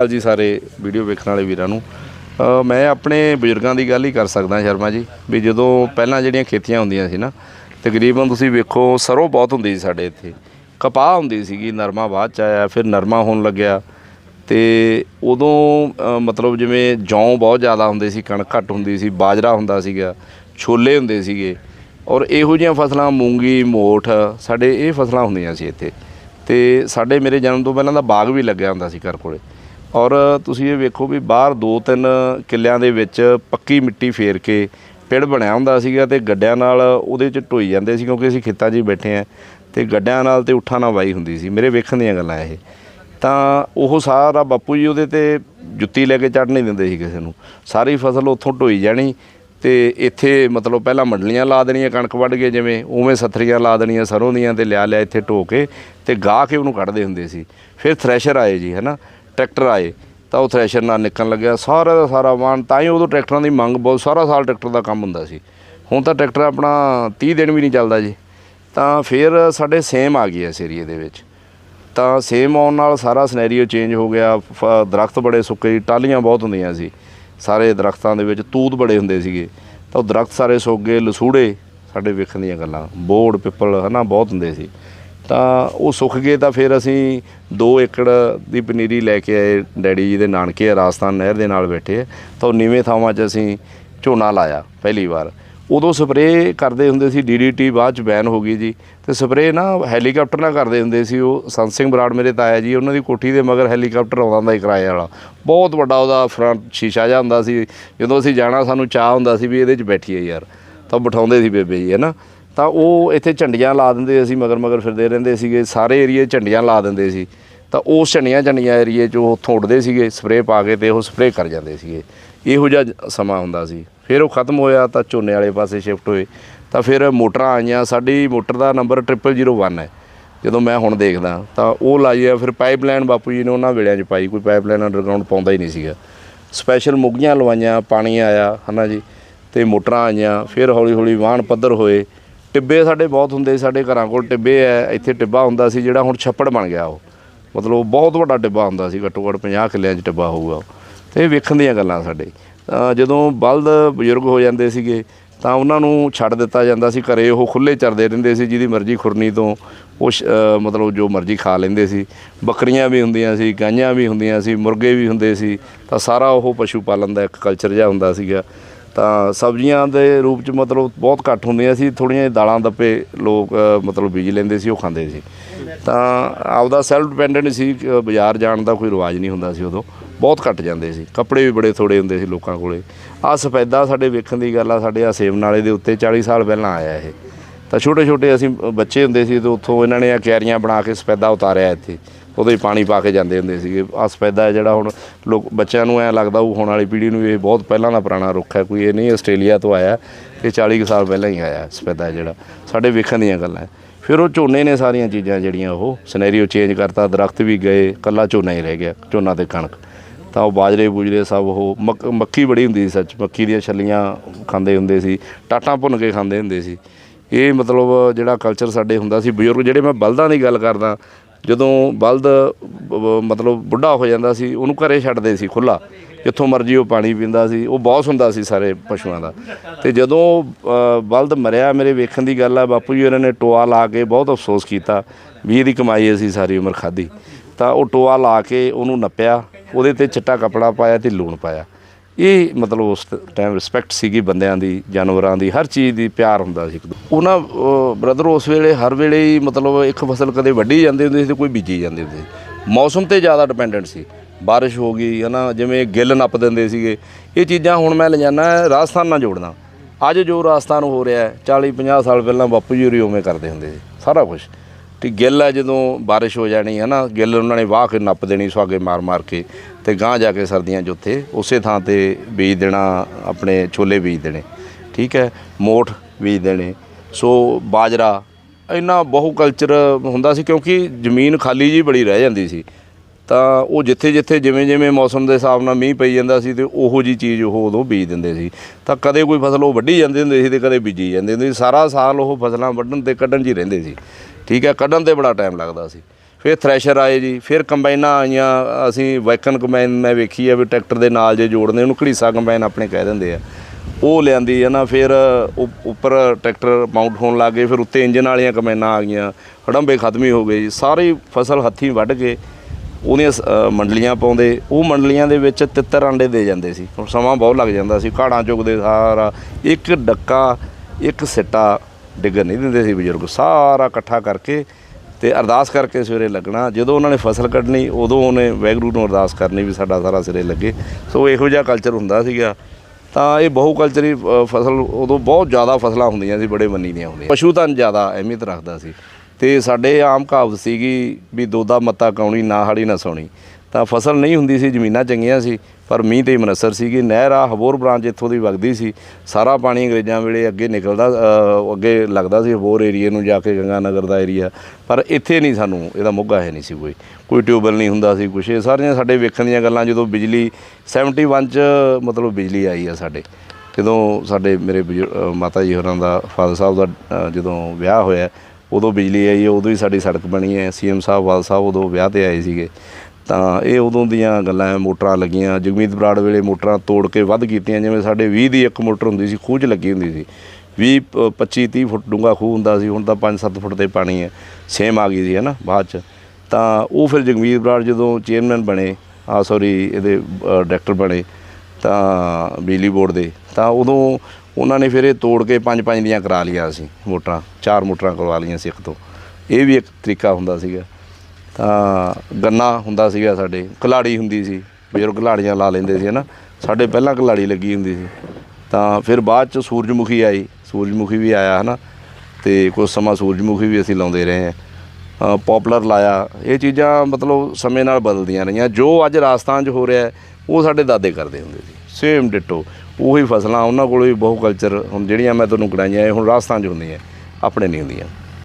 ਹਾਲ ਜੀ ਸਾਰੇ ਵੀਡੀਓ ਵੇਖਣ ਵਾਲੇ ਵੀਰਾਂ ਨੂੰ ਮੈਂ ਆਪਣੇ ਬਜ਼ੁਰਗਾਂ ਦੀ ਗੱਲ ਹੀ ਕਰ ਸਕਦਾ ਸ਼ਰਮਾ ਜੀ, ਵੀ ਜਦੋਂ ਪਹਿਲਾਂ ਜਿਹੜੀਆਂ ਖੇਤੀਆਂ ਹੁੰਦੀਆਂ ਸੀ ਨਾ, ਤਕਰੀਬਨ ਤੁਸੀਂ ਵੇਖੋ ਸਰੋਂ ਬਹੁਤ ਹੁੰਦੀ ਸੀ ਸਾਡੇ ਇੱਥੇ, ਕਪਾਹ ਹੁੰਦੀ ਸੀਗੀ, ਨਰਮਾ ਬਾਅਦ ਚ ਆਇਆ, ਫਿਰ ਨਰਮਾ ਹੋਣ ਲੱਗਿਆ, ਤੇ ਉਦੋਂ ਮਤਲਬ ਜਿਵੇਂ ਜੌਂ ਬਹੁਤ ਜ਼ਿਆਦਾ ਹੁੰਦੇ ਸੀ, ਕਣਕ ਘੱਟ ਹੁੰਦੀ ਸੀ, ਬਾਜਰਾ ਹੁੰਦਾ ਸੀਗਾ, ਛੋਲੇ ਹੁੰਦੇ ਸੀਗੇ, ਔਰ ਇਹੋ ਜਿਹੀਆਂ ਫਸਲਾਂ ਮੂੰਗੀ, ਮੋਠ, ਸਾਡੇ ਇਹ ਫਸਲਾਂ ਹੁੰਦੀਆਂ ਸੀ ਇੱਥੇ, ਤੇ ਸਾਡੇ ਮੇਰੇ ਜਨਮ ਤੋਂ ਪਹਿਲਾਂ ਦਾ ਬਾਗ ਵੀ ਲੱਗਿਆ ਹੁੰਦਾ ਸੀ ਘਰ ਕੋਲੇ ਔਰ ਤੁਸੀਂ ਇਹ ਵੇਖੋ ਵੀ ਬਾਹਰ ਦੋ ਤਿੰਨ ਕਿੱਲਿਆਂ ਦੇ ਵਿੱਚ ਪੱਕੀ ਮਿੱਟੀ ਫੇਰ ਕੇ ਪਿੜ ਬਣਿਆ ਹੁੰਦਾ ਸੀਗਾ ਤੇ ਗੱਡਿਆਂ ਨਾਲ ਉਹਦੇ 'ਚ ਢੋਈ ਜਾਂਦੇ ਸੀ ਕਿਉਂਕਿ ਅਸੀਂ ਖੇਤਾਂ 'ਚ ਹੀ ਬੈਠੇ ਆ ਤੇ ਗੱਡਿਆਂ ਨਾਲ ਤੇ ਉੱਠਾਂ ਨਾਲ ਵਾਈ ਹੁੰਦੀ ਸੀ, ਮੇਰੇ ਵੇਖਣ ਦੀਆਂ ਗੱਲਾਂ ਇਹ। ਤਾਂ ਉਹ ਸਾਰਾ ਬਾਪੂ ਜੀ ਉਹਦੇ ਤੇ ਜੁੱਤੀ ਲੈ ਕੇ ਚੜ੍ਹ ਨਹੀਂ ਦਿੰਦੇ ਸੀ ਕਿਸੇ ਨੂੰ। ਸਾਰੀ ਫਸਲ ਉੱਥੋਂ ਢੋਈ ਜਾਣੀ ਤੇ ਇੱਥੇ ਮਤਲਬ ਪਹਿਲਾਂ ਮੰਡਲੀਆਂ ਲਾ ਦੇਣੀਆਂ ਕਣਕ ਵੱਢ ਕੇ ਜਿਵੇਂ ਉਵੇਂ ਸੱਥਰੀਆਂ ਲਾ ਦੇਣੀਆਂ ਸਰੋਂ ਦੀਆਂ ਤੇ ਲਿਆ ਲਿਆ ਇੱਥੇ ਢੋ ਕੇ ਤੇ ਗਾਹ ਕੇ ਉਹਨੂੰ ਕੱਢਦੇ ਹੁੰਦੇ ਸੀ। ਫਿਰ ਥ੍ਰੈਸ਼ਰ ਆਏ ਜੀ, ਹੈਨਾ? ਟਰੈਕਟਰ ਆਏ, ਤਾਂ ਉਹ ਥ੍ਰੈਸ਼ਰ ਨਾਲ ਨਿਕਲਣ ਲੱਗਿਆ। ਸਾਰਾ ਦਾ ਸਾਰਾ ਵਾਣ ਤਾਂ ਹੀ ਉਦੋਂ ਟਰੈਕਟਰਾਂ ਦੀ ਮੰਗ ਬਹੁਤ, ਸਾਰਾ ਸਾਲ ਟਰੈਕਟਰ ਦਾ ਕੰਮ ਹੁੰਦਾ ਸੀ। ਹੁਣ ਤਾਂ ਟਰੈਕਟਰ ਆਪਣਾ 30 ਦਿਨ ਵੀ ਨਹੀਂ ਚੱਲਦਾ ਜੀ। ਤਾਂ ਫਿਰ ਸਾਡੇ ਸੇਮ ਆ ਗਈ ਇਸ ਏਰੀਏ ਦੇ ਵਿੱਚ। ਤਾਂ ਸੇਮ ਆਉਣ ਨਾਲ ਸਾਰਾ ਸਿਨੈਰੀਓ ਚੇਂਜ ਹੋ ਗਿਆ। ਫ- ਦਰਖਤ ਬੜੇ ਸੁੱਕੇ ਸੀ ਟਾਲੀਆਂ ਬਹੁਤ ਹੁੰਦੀਆਂ ਸੀ। ਸਾਰੇ ਦਰਖਤਾਂ ਦੇ ਵਿੱਚ ਤੂਤ ਬੜੇ ਹੁੰਦੇ ਸੀਗੇ। ਤਾਂ ਉਹ ਦਰਖਤ ਸਾਰੇ ਸੁੱਕ ਗਏ, ਲਸੂੜੇ ਸਾਡੇ ਵੇਖਣ ਦੀਆਂ ਗੱਲਾਂ ਬੋੜ ਪਿੱਪਲ, ਹਨਾ, ਬਹੁਤ ਹੁੰਦੇ ਸੀ। ਤਾਂ ਉਹ ਸੁੱਕ ਗਏ ਤਾਂ ਫਿਰ ਅਸੀਂ 2 ਏਕੜ ਦੀ ਪਨੀਰੀ ਲੈ ਕੇ ਆਏ ਡੈਡੀ ਜੀ ਦੇ ਨਾਨਕੇ ਆ, ਰਾਜਸਥਾਨ ਨਹਿਰ ਦੇ ਨਾਲ ਬੈਠੇ ਆ। ਤਾਂ ਉਹ ਨੀਵੇਂ ਥਾਵਾਂ 'ਚ ਅਸੀਂ ਝੋਨਾ ਲਾਇਆ ਪਹਿਲੀ ਵਾਰ। ਉਦੋਂ ਸਪਰੇਅ ਕਰਦੇ ਹੁੰਦੇ ਸੀ ਡੀਡੀਟੀ ਬਾਅਦ ਚ ਬੈਨ ਹੋ ਗਈ ਜੀ। ਤੇ ਸਪਰੇਅ ਨਾ ਹੈਲੀਕਾਪਟਰ ਨਾਲ ਕਰਦੇ ਹੁੰਦੇ ਸੀ ਉਹ। ਸੰਤ ਸਿੰਘ ਬਰਾੜ ਮੇਰੇ ਤਾਇਆ ਜੀ ਉਹਨਾਂ ਦੀ ਕੋਠੀ ਦੇ ਮਗਰ ਹੈਲੀਕਾਪਟਰ ਆਉਂਦਾ ਹੁੰਦਾ ਸੀ ਕਿਰਾਏ ਵਾਲਾ। ਬਹੁਤ ਵੱਡਾ ਉਹਦਾ ਫਰੰਟ ਸ਼ੀਸ਼ਾ ਜਿਹਾ ਹੁੰਦਾ ਸੀ। ਜਦੋਂ ਅਸੀਂ ਜਾਣਾ ਸਾਨੂੰ ਚਾਹ ਹੁੰਦਾ ਸੀ ਵੀ ਇਹਦੇ 'ਚ ਬੈਠੀਏ ਯਾਰ। ਤਾਂ ਬਿਠਾਉਂਦੇ ਸੀ ਬੇਬੇ ਜੀ ਹੈ ਨਾ? ਤਾਂ ਉਹ ਇੱਥੇ ਝੰਡੀਆਂ ਲਾ ਦਿੰਦੇ ਅਸੀਂ ਮਗਰ ਮਗਰ ਫਿਰਦੇ ਰਹਿੰਦੇ ਸੀਗੇ, ਸਾਰੇ ਏਰੀਏ ਝੰਡੀਆਂ ਲਾ ਦਿੰਦੇ ਸੀ। ਤਾਂ ਉਸ ਝੰਡੀਆਂ ਝੰਡੀਆਂ ਏਰੀਏ 'ਚ ਉਹ ਉੱਥੋਂ ਸੀਗੇ ਸਪਰੇਅ ਪਾ ਕੇ ਤੇ ਉਹ ਸਪਰੇਅ ਕਰ ਜਾਂਦੇ ਸੀਗੇ। ਇਹੋ ਜਿਹਾ ਸਮਾਂ ਹੁੰਦਾ ਸੀ। ਫਿਰ ਉਹ ਖਤਮ ਹੋਇਆ ਤਾਂ ਝੋਨੇ ਵਾਲੇ ਪਾਸੇ ਸ਼ਿਫਟ ਹੋਏ। ਤਾਂ ਫਿਰ ਮੋਟਰਾਂ ਆਈਆਂ। ਸਾਡੀ ਮੋਟਰ ਦਾ ਨੰਬਰ 0001 ਹੈ। ਜਦੋਂ ਮੈਂ ਹੁਣ ਦੇਖਦਾ, ਤਾਂ ਉਹ ਲਾਈ ਆ। ਫਿਰ ਪਾਈਪਲਾਈਨ ਬਾਪੂ ਜੀ ਨੇ ਉਹਨਾਂ ਵੇਲਿਆਂ 'ਚ ਪਾਈ। ਕੋਈ ਪਾਈਪਲਾਈਨ ਅੰਡਰਗਰਾਉਂਡ ਪਾਉਂਦਾ ਹੀ ਨਹੀਂ ਸੀਗਾ। ਸਪੈਸ਼ਲ ਮੁੱਗੀਆਂ ਲਵਾਈਆਂ, ਪਾਣੀ ਆਇਆ, ਹਨਾ ਜੀ? ਤੇ ਮੋਟਰਾਂ ਆਈਆਂ। ਫਿਰ ਹੌਲੀ ਹੌਲੀ ਵਾਹਣ ਪੱਧਰ ਹੋਏ। ਟਿੱਬੇ ਸਾਡੇ ਬਹੁਤ ਹੁੰਦੇ ਸੀ, ਸਾਡੇ ਘਰਾਂ ਕੋਲ ਟਿੱਬੇ ਐ ਇੱਥੇ ਟਿੱਬਾ ਹੁੰਦਾ ਸੀ ਜਿਹੜਾ ਹੁਣ ਛੱਪੜ ਬਣ ਗਿਆ ਉਹ। ਮਤਲਬ ਬਹੁਤ ਵੱਡਾ ਟਿੱਬਾ ਹੁੰਦਾ ਸੀ ਘੱਟੋ ਘੱਟ 50 ਕਿੱਲਿਆਂ 'ਚ ਟਿੱਬਾ ਹੋਊਗਾ ਉਹ। ਤੇ ਇਹ ਵੇਖਣ ਦੀਆਂ ਗੱਲਾਂ ਸਾਡੇ। ਜਦੋਂ ਬਲਦ ਬਜ਼ੁਰਗ ਹੋ ਜਾਂਦੇ ਸੀਗੇ ਤਾਂ ਉਹਨਾਂ ਨੂੰ ਛੱਡ ਦਿੱਤਾ ਜਾਂਦਾ ਸੀ ਘਰੇ ਉਹ ਖੁੱਲੇ ਚਰਦੇ ਰਹਿੰਦੇ ਸੀ ਜਿਹਦੀ ਮਰਜ਼ੀ ਖੁਰਨੀ ਤੋਂ ਉਹ ਸ਼- ਮਤਲਬ ਜੋ ਮਰਜ਼ੀ ਖਾ ਲੈਂਦੇ ਸੀ। ਬੱਕਰੀਆਂ ਵੀ ਹੁੰਦੀਆਂ ਸੀ ਗਾਈਆਂ ਵੀ ਹੁੰਦੀਆਂ ਸੀ ਮੁਰਗੇ ਵੀ ਹੁੰਦੇ ਸੀ। ਤਾਂ ਸਾਰਾ ਉਹ ਪਸ਼ੂ ਪਾਲਣ ਦਾ ਇੱਕ ਕਲਚਰ ਜਿਹਾ ਹੁੰਦਾ ਸੀਗਾ। ਤਾਂ ਸਬਜ਼ੀਆਂ ਦੇ ਰੂਪ ਚ ਮਤਲਬ ਬਹੁਤ ਘੱਟ ਹੁੰਦੀਆਂ ਸੀ ਥੋੜੀਆਂ ਦਾਲਾਂ ਦੱਪੇ ਲੋਕ ਮਤਲਬ ਬੀਜ ਲੈਂਦੇ ਸੀ ਉਹ ਖਾਂਦੇ ਸੀ। ਤਾਂ ਆਪਦਾ ਸੈਲਫ ਡਿਪੈਂਡੈਂਟ ਸੀ ਅ, ਬਾਜ਼ਾਰ ਜਾਣ ਦਾ ਕੋਈ ਰਿਵਾਜ ਨਹੀਂ ਹੁੰਦਾ ਸੀ ਉਦੋਂ। ਬਹੁਤ ਘੱਟ ਜਾਂਦੇ ਸੀ। ਕੱਪੜੇ ਵੀ ਬੜੇ ਥੋੜੇ ਹੁੰਦੇ ਸੀ ਲੋਕਾਂ ਕੋਲੇ। ਆ ਸਫੈਦਾ ਸਾਡੇ ਵੇਖਣ ਦੀ ਗੱਲ ਆ ਸਾਡੇ ਆ ਸੇਵ ਨਾਲੇ ਦੇ ਉੱਤੇ 40 ਸਾਲ ਪਹਿਲਾਂ ਆਇਆ ਇਹ। ਤਾਂ ਛੋਟੇ ਛੋਟੇ ਅਸੀਂ ਬੱਚੇ ਹੁੰਦੇ ਸੀ ਤੇ ਉੱਥੋਂ ਇਹਨਾਂ ਨੇ ਆ ਕਿਆਰੀਆਂ ਬਣਾ ਕੇ ਸਫੈਦਾ ਉਤਾਰਿਆ ਇੱਥੇ। ਉਹਦੇ 'ਚ ਪਾਣੀ ਪਾ ਕੇ ਜਾਂਦੇ ਹੁੰਦੇ ਸੀਗੇ। ਆ ਸਫੈਦਾ ਜਿਹੜਾ ਹੁਣ ਲੋਕ ਬੱਚਿਆਂ ਨੂੰ ਐ ਲੱਗਦਾ ਉਹ ਹੋਣ ਵਾਲੀ ਪੀੜ੍ਹੀ ਨੂੰ ਇਹ ਬਹੁਤ ਪਹਿਲਾਂ ਦਾ ਪੁਰਾਣਾ ਰੁੱਖ ਹੈ। ਕੋਈ ਇਹ ਨਹੀਂ ਆਸਟ੍ਰੇਲੀਆ ਤੋਂ ਆਇਆ, ਇਹ 40 ਕੁ ਸਾਲ ਪਹਿਲਾਂ ਹੀ ਆਇਆ ਸਫੈਦਾ ਜਿਹੜਾ। ਸਾਡੇ ਵੇਖਣ ਦੀਆਂ ਗੱਲਾਂ ਹੈ। ਫਿਰ ਉਹ ਝੋਨੇ ਨੇ ਸਾਰੀਆਂ ਚੀਜ਼ਾਂ ਜਿਹੜੀਆਂ ਉਹ ਸਿਨੈਰੀਓ ਚੇਂਜ ਕਰਤਾ, ਦਰਖਤ ਵੀ ਗਏ ਕੱਲਾ ਝੋਨਾ ਹੀ ਰਹਿ ਗਿਆ, ਝੋਨਾ ਤੇ ਕਣਕ। ਤਾਂ ਉਹ ਬਾਜਰੇ ਬੂਜਰੇ ਸਭ ਉਹ ਮੱਕ- ਮੱਕੀ ਬੜੀ ਹੁੰਦੀ ਸੀ ਸੱਚ, ਮੱਕੀ ਦੀਆਂ ਛੱਲੀਆਂ ਖਾਂਦੇ ਹੁੰਦੇ ਸੀ, ਟਾਟਾਂ ਭੁੰਨ ਕੇ ਖਾਂਦੇ ਹੁੰਦੇ ਸੀ। ਇਹ ਮਤਲਬ ਜਿਹੜਾ ਕਲਚਰ ਸਾਡੇ ਹੁੰਦਾ ਸੀ, ਬਜ਼ੁਰਗ, ਜਿਹੜੇ ਮੈਂ ਬਲਦਾਂ ਦੀ ਗੱਲ ਕਰਦਾ ਜਦੋਂ ਬਲਦ ਮਤਲਬ ਬੁੱਢਾ ਹੋ ਜਾਂਦਾ ਸੀ, ਉਹਨੂੰ ਘਰੇ ਛੱਡਦੇ ਸੀ ਖੁੱਲਾ ਜਿੱਥੋਂ ਮਰਜ਼ੀ ਉਹ ਪਾਣੀ ਪੀਂਦਾ ਸੀ, ਉਹ ਬਹੁਤ ਹੁੰਦਾ ਸੀ ਸਾਰੇ ਪਸ਼ੂਆਂ ਦਾ। ਤੇ ਜਦੋਂ ਬਲਦ ਮਰਿਆ, ਮੇਰੇ ਵੇਖਣ ਦੀ ਗੱਲ ਆ, ਬਾਪੂ ਜੀ, ਉਹਨਾਂ ਨੇ ਟੋਆ ਲਾ ਕੇ ਬਹੁਤ ਅਫਸੋਸ ਕੀਤਾ। ਵੀ ਇਹਦੀ ਕਮਾਈ ਅਸੀਂ ਸਾਰੀ ਉਮਰ ਖਾਧੀ। ਤਾਂ ਉਹ ਟੋਆ ਲਾ ਕੇ ਉਹਨੂੰ ਨੱਪਿਆ, ਉਹਦੇ ਤੇ ਚਿੱਟਾ ਕਪੜਾ ਪਾਇਆ ਤੇ ਲੂਣ ਪਾਇਆ। ਇਹ ਮਤਲਬ ਉਸ ਟਾਈਮ ਰਿਸਪੈਕਟ ਸੀਗੀ ਬੰਦਿਆਂ ਦੀ, ਜਾਨਵਰਾਂ ਦੀ, ਹਰ ਚੀਜ਼ ਦੀ ਪਿਆਰ ਹੁੰਦਾ ਸੀ ਉਹਨਾਂ ਬ੍ਰਦਰ ਉਸ ਵੇਲੇ ਹਰ ਵੇਲੇ ਹੀ ਮਤਲਬ ਇੱਕ ਫਸਲ ਕਦੇ ਵੱਢੀ ਜਾਂਦੀ ਹੁੰਦੀ ਸੀ ਤੇ ਕੋਈ ਬੀਜੀ ਜਾਂਦੀ ਹੁੰਦੀ ਸੀ। ਮੌਸਮ ਤੇ ਜ਼ਿਆਦਾ ਡਿਪੈਂਡੈਂਟ ਸੀ। ਬਾਰਿਸ਼ ਹੋ ਗਈ, ਹਨਾ, ਜਿਵੇਂ ਗਿੱਲ ਨੱਪ ਦਿੰਦੇ ਸੀਗੇ। ਇਹ ਚੀਜ਼ਾਂ ਹੁਣ ਮੈਂ ਲਿਜਾਣਾ ਰਾਜਸਥਾਨ ਨਾਲ ਜੋੜਨਾ। ਅੱਜ ਜੋ ਰਾਜਸਥਾਨ ਹੋ ਰਿਹਾ ਹੈ 40 50 ਸਾਲ ਪਹਿਲਾਂ ਬਾਪੂ ਜੀ ਉਵੇਂ ਕਰਦੇ ਹੁੰਦੇ ਸੀ, ਸਾਰਾ ਕੁਝ ਤੇ ਗਿੱਲ ਹੈ ਜਦੋਂ ਬਾਰਿਸ਼ ਹੋ ਜਾਣੀ ਹੈ ਨਾ ਗਿੱਲ ਉਹਨਾਂ ਨੇ ਵਾਹ ਕੇ ਨੱਪ ਦੇਣੀ ਸੁਹਾਗੇ ਮਾਰ ਮਾਰ ਕੇ ਤੇ ਗਾਂ ਜਾ ਕੇ ਸਰਦੀਆਂ 'ਚ ਉੱਥੇ ਉਸੇ ਥਾਂ ਤੇ ਬੀਜ ਦੇਣਾ, ਆਪਣੇ ਛੋਲੇ ਬੀਜ ਦੇਣੇ, ਠੀਕ ਹੈ, ਮੋਠ ਬੀਜ ਦੇਣੇ। ਸੋ ਬਾਜਰਾ, ਇੰਨਾ ਬਹੁ ਕਲਚਰ ਹੁੰਦਾ ਸੀ ਕਿਉਂਕਿ ਜ਼ਮੀਨ ਖਾਲੀ ਜੀ ਬੜੀ ਰਹਿ ਜਾਂਦੀ ਸੀ। ਤਾਂ ਉਹ ਜਿੱਥੇ ਜਿੱਥੇ ਜਿਵੇਂ ਜਿਵੇਂ ਮੌਸਮ ਦੇ ਹਿਸਾਬ ਨਾਲ ਮੀਂਹ ਪਈ ਜਾਂਦਾ ਸੀ ਤੇ ਉਹੋ ਜੀ ਚੀਜ਼ ਉਹ ਉਦੋਂ ਬੀਜ ਦਿੰਦੇ ਸੀ। ਤਾਂ ਕਦੇ ਕੋਈ ਫਸਲ ਉਹ ਵੱਢੀ ਜਾਂਦੀ ਹੁੰਦੀ ਸੀ ਤੇ ਕਦੇ ਬੀਜੀ ਜਾਂਦੀ ਹੁੰਦੀ ਸੀ। ਸਾਰਾ ਸਾਲ ਉਹ ਫਸਲਾਂ ਵੱਢਣ ਤੇ ਕੱਢਣ 'ਚ ਹੀ ਰਹਿੰਦੇ ਸੀ। ਠੀਕ ਹੈ, ਕੱਢਣ ਤੇ ਬੜਾ ਟਾਈਮ ਲੱਗਦਾ ਸੀ। ਫਿਰ ਥ੍ਰੈਸ਼ਰ ਆਏ ਜੀ, ਫਿਰ ਕੰਬਾਈਨਾਂ ਆਈਆਂ, ਅਸੀਂ ਵੈਕਨ ਕੰਬਾਈਨ ਮੈਂ ਵੇਖੀ ਆ ਵੀ ਟਰੈਕਟਰ ਦੇ ਨਾਲ ਜੇ ਜੋੜਦੇ ਉਹਨੂੰ ਘੜੀਸਾ ਕੰਬਾਈਨ ਆਪਣੇ ਕਹਿ ਦਿੰਦੇ ਆ। ਉਹ ਲਿਆਂਦੀ ਹੈ ਨਾ, ਫਿਰ ਉ- ਉੱਪਰ ਟਰੈਕਟਰ ਮਾਊਂਟ ਹੋਣ ਲੱਗ ਗਏ, ਫਿਰ ਉੱਤੇ ਇੰਜਨ ਵਾਲੀਆਂ ਕੰਬਾਈਨਾਂ ਆ ਗਈਆਂ, ਹੜੰਬੇ ਖਤਮ ਹੀ ਹੋ ਗਏ ਜੀ। ਸਾਰੀ ਫਸਲ ਹੱਥੀਂ ਵੱਢ ਕੇ ਉਹਦੀਆਂ ਸ- ਮੰਡਲੀਆਂ ਪਾਉਂਦੇ, ਉਹ ਮੰਡਲੀਆਂ ਦੇ ਵਿੱਚ ਤਿੱਤਰ ਆਂਡੇ ਦੇ ਜਾਂਦੇ ਸੀ। ਹੁਣ ਸਮਾਂ ਬਹੁਤ ਲੱਗ ਜਾਂਦਾ ਸੀ। ਘਾੜਾਂ ਚੁਗਦੇ ਸਾਰਾ, ਇੱਕ ਡੱਕਾ, ਇੱਕ ਸਿੱਟਾ ਡਿੱਗਣ ਨਹੀਂ ਦਿੰਦੇ ਸੀ ਬਜ਼ੁਰਗ। ਸਾਰਾ ਇਕੱਠਾ ਕਰਕੇ ਤੇ ਅਰਦਾਸ ਕਰਕੇ ਸਵੇਰੇ ਲੱਗਣਾ। ਜਦੋਂ ਉਹਨਾਂ ਨੇ ਫਸਲ ਕੱਢਣੀ, ਉਦੋਂ ਉਹਨੇ ਵੈਗਰੂ ਨੂੰ ਅਰਦਾਸ ਕਰਨੀ ਵੀ ਸਾਡਾ ਸਾਰਾ ਸਿਰੇ ਲੱਗੇ। ਸੋ ਇਹੋ ਜਿਹਾ ਕਲਚਰ ਹੁੰਦਾ ਸੀਗਾ। ਤਾਂ ਇਹ ਬਹੁ ਕਲਚਰੀ ਫਸਲ, ਉਦੋਂ ਬਹੁਤ ਜ਼ਿਆਦਾ ਫਸਲਾਂ ਹੁੰਦੀਆਂ ਸੀ, ਬੜੇ ਮੰਨੀ ਦੀਆਂ ਹੁੰਦੀਆਂ। ਪਸ਼ੂ ਧਨ ਜ਼ਿਆਦਾ ਅਹਿਮੀਅਤ ਰੱਖਦਾ ਸੀ। ਤੇ ਸਾਡੇ ਆਮ ਕਹਾਵਤ ਸੀਗੀ ਵੀ ਦੋਦਾ ਮੱਤਾ ਕਾਉਣੀ ਨਾ ਹਾੜੀ, ਨਾ ਸੌਣੀ। ਤਾਂ ਫਸਲ ਨਹੀਂ ਹੁੰਦੀ ਸੀ, ਜ਼ਮੀਨਾਂ ਚੰਗੀਆਂ ਸੀ, ਪਰ ਮੀਂਹ ਤੇ ਮਨਸਰ ਸੀਗੀ। ਨਹਿਰ ਆ, ਹਬੋਰ ਬ੍ਰਾਂਚ ਇੱਥੋਂ ਦੀ ਵਗਦੀ ਸੀ। ਸਾਰਾ ਪਾਣੀ ਅੰਗਰੇਜ਼ਾਂ ਵੇਲੇ ਅੱਗੇ ਨਿਕਲਦਾ ਅੱਗੇ ਲੱਗਦਾ ਸੀ, ਹਬੋਰ ਏਰੀਏ ਨੂੰ ਜਾ ਕੇ ਗੰਗਾ ਨਗਰ ਦਾ ਏਰੀਆ। ਪਰ ਇੱਥੇ ਨਹੀਂ ਸਾਨੂੰ, ਇਹਦਾ ਮੋਗਾ ਹੈ ਨਹੀਂ ਸੀ ਕੋਈ। ਕੋਈ ਟਿਊਬਲ ਨਹੀਂ ਹੁੰਦਾ ਸੀ, ਕੁਛ। ਇਹ ਸਾਰੀਆਂ ਸਾਡੇ ਵੇਖਣ ਦੀਆਂ ਗੱਲਾਂ, ਜਦੋਂ ਬਿਜਲੀ 71 ਚ ਮਤਲਬ ਬਿਜਲੀ ਆਈ ਆ ਸਾਡੇ। ਜਦੋਂ ਸਾਡੇ ਮੇਰੇ ਬਜ਼ੁਰ- ਮਾਤਾ ਜੀ ਹੋਰਾਂ ਦਾ, ਫਾਦਰ ਸਾਹਿਬ ਦਾ ਜਦੋਂ ਵਿਆਹ ਹੋਇਆ ਉਦੋਂ ਬਿਜਲੀ ਆਈ ਹੈ ਉਦੋਂ ਹੀ ਸਾਡੀ ਸੜਕ ਬਣੀ ਹੈ। ਸੀਐਮ ਸਾਹਿਬ ਵਾਲ ਸਾਹਿਬ ਉਦੋਂ ਵਿਆਹ ਤੇ ਆਏ ਸੀਗੇ। ਤਾਂ ਇਹ ਉਦੋਂ ਦੀਆਂ ਗੱਲਾਂ ਮੋਟਰਾਂ ਲੱਗੀਆਂ। ਜਗਮੀਤ ਬਰਾੜ ਵੇਲੇ ਮੋਟਰਾਂ ਤੋੜ ਕੇ ਵੱਧ ਕੀਤੀਆਂ, ਜਿਵੇਂ ਸਾਡੇ 20 ਦੀ ਇੱਕ ਮੋਟਰ ਹੁੰਦੀ ਸੀ, ਖੂਹ 'ਚ ਲੱਗੀ ਹੁੰਦੀ ਸੀ। 20 ਪ- 25 30 ਫੁੱਟ ਡੂੰਘਾ ਖੂਹ ਹੁੰਦਾ ਸੀ, ਹੁਣ ਤਾਂ 5-7 ਫੁੱਟ ਤੇ ਪਾਣੀ ਹੈ। ਸੇਮ ਆ ਗਈ ਸੀ ਹੈ ਨਾ ਬਾਅਦ 'ਚ। ਤਾਂ ਉਹ ਫਿਰ ਜਗਮੀਤ ਬਰਾੜ ਜਦੋਂ ਚੇਅਰਮੈਨ ਬਣੇ ਆ ਸੌਰੀ ਇਹਦੇ ਡਾਇਰੈਕਟਰ ਬਣੇ, ਤਾਂ ਬਿਜਲੀ ਬੋਰਡ ਦੇ, ਤਾਂ ਉਦੋਂ ਉਹਨਾਂ ਨੇ ਫਿਰ ਇਹ ਤੋੜ ਕੇ ਪੰਜ ਪੰਜ ਦੀਆਂ ਕਰਾ ਲਈਆਂ ਸੀ ਮੋਟਰਾਂ, ਚਾਰ ਮੋਟਰਾਂ ਕਰਵਾ ਲਈਆਂ ਸੀ ਇੱਕ ਤੋਂ। ਇਹ ਵੀ ਇੱਕ ਤਰੀਕਾ ਹੁੰਦਾ ਸੀਗਾ। ਤਾਂ ਗੰਨਾ ਹੁੰਦਾ ਸੀਗਾ ਸਾਡੇ, ਕਲਾੜੀ ਹੁੰਦੀ ਸੀ, ਬਜ਼ੁਰਗ ਕਲਾੜੀਆਂ ਲਾ ਲੈਂਦੇ ਸੀ, ਹਨਾ। ਸਾਡੇ ਪਹਿਲਾਂ ਕਲਾੜੀ ਲੱਗੀ ਹੁੰਦੀ ਸੀ। ਤਾਂ ਫਿਰ ਬਾਅਦ ਚ ਸੂਰਜਮੁਖੀ ਆਈ, ਸੂਰਜਮੁਖੀ ਵੀ ਆਇਆ, ਹਨਾ। ਤੇ ਕੁਝ ਸਮਾਂ ਸੂਰਜਮੁਖੀ ਵੀ ਅਸੀਂ ਲਾਉਂਦੇ ਰਹੇ ਹਾਂ। ਪੌਪੂਲਰ ਲਾਇਆ। ਇਹ ਚੀਜ਼ਾਂ ਮਤਲਬ ਸਮੇਂ ਨਾਲ ਬਦਲਦੀਆਂ ਰਹੀਆਂ। ਜੋ ਅੱਜ ਰਾਜਸਥਾਨ 'ਚ ਹੋ ਰਿਹਾ, ਉਹ ਸਾਡੇ ਦਾਦੇ ਕਰਦੇ ਹੁੰਦੇ ਸੀ। Same ditto. ਉਹੀ ਫਸਲਾਂ, ਉਹਨਾਂ ਕੋਲ ਵੀ ਬਹੁ ਕਲਚਰ ਹੁਣ ਜਿਹੜੀਆਂ ਮੈਂ ਤੁਹਾਨੂੰ ਗਣਾਈਆਂ ਇਹ ਹੁਣ ਰਾਜਸਥਾਨ 'ਚ ਹੁੰਦੀਆਂ, ਆਪਣੇ ਨਹੀਂ ਹੁੰਦੀਆਂ।